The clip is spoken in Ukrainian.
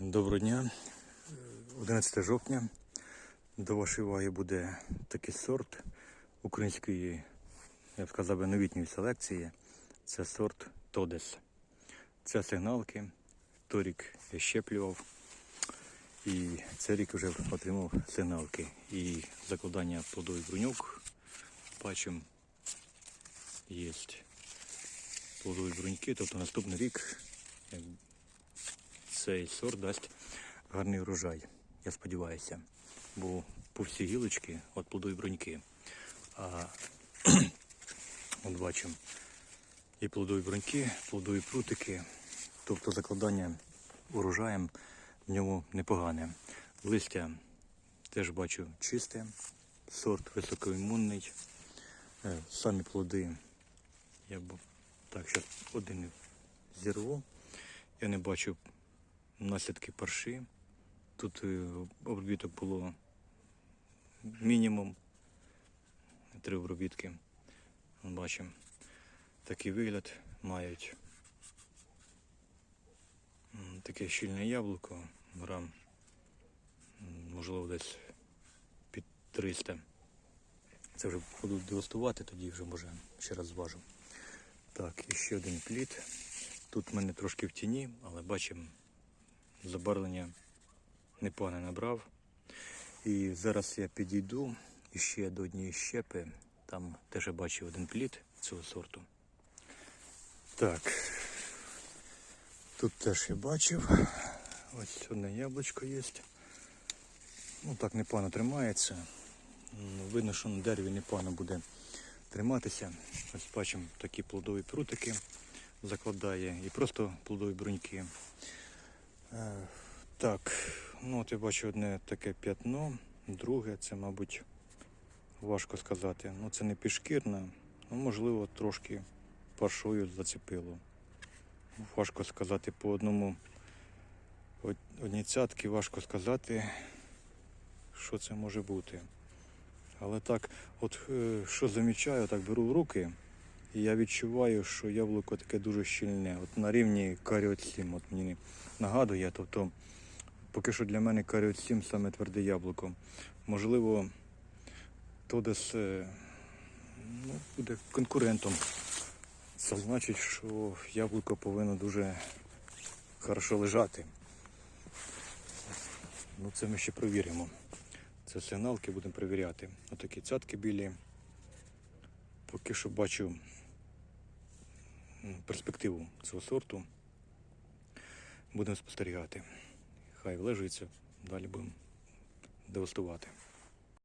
Доброго дня. 11 жовтня. До вашої уваги буде такий сорт української, я б сказав, новітньої селекції. Це сорт Тодес. Це сигналки. Торік я щеплював. І цей рік вже отримав сигналки. І закладання плодових бруньок. Бачимо, є плодові бруньки. Тобто наступний рік цей сорт дасть гарний урожай. Я сподіваюся. Бо по всій гілочки от плодові бруньки. А от бачимо і плодові бруньки, плодові прутики. Тобто закладання урожаєм в ньому непогане. Листя теж бачу чисте, сорт високоімунний. Е, Самі плоди я б так зараз один зірву. Я не бачу наслідки парші. Тут е, обробіток було мінімум три обробітки. Бачимо. Такий вигляд мають. Таке щільне яблуко, грам, можливо, десь під 300. Це вже буду дегустувати, тоді вже може ще раз зважу. Так, і ще один плід. Тут в мене трошки в тіні, але бачимо, забарвлення непогане набрав. І зараз я підійду і ще до однієї щепи. Там теж я бачив один плід цього сорту. Так. Тут теж я бачив. Ось одне яблучко є. Ну так непогано тримається. Видно, що на дереві непогано буде триматися. Ось бачимо такі плодові прутики закладає і просто плодові бруньки. Е, Так, ну от я бачу одне таке п'ятно, друге, це, мабуть, важко сказати. Ну це не пішкірне, ну можливо трошки паршою зацепило. Важко сказати по одному од- одній цятки, важко сказати, що це може бути. Але так, от е, що замічаю, так беру в руки, і я відчуваю, що яблуко таке дуже щільне. От на рівні каріот 7, от мені нагадує, тобто поки що для мене каріот 7 саме тверде яблуко. Можливо, то десь е, ну, буде конкурентом. Це значить, що яблуко повинно дуже хорошо лежати. Ну, це ми ще провіримо. Це сигналки будемо перевіряти. Отакі цятки білі. Поки що бачу перспективу цього сорту. Будемо спостерігати. Хай влежується, далі будемо дегустувати.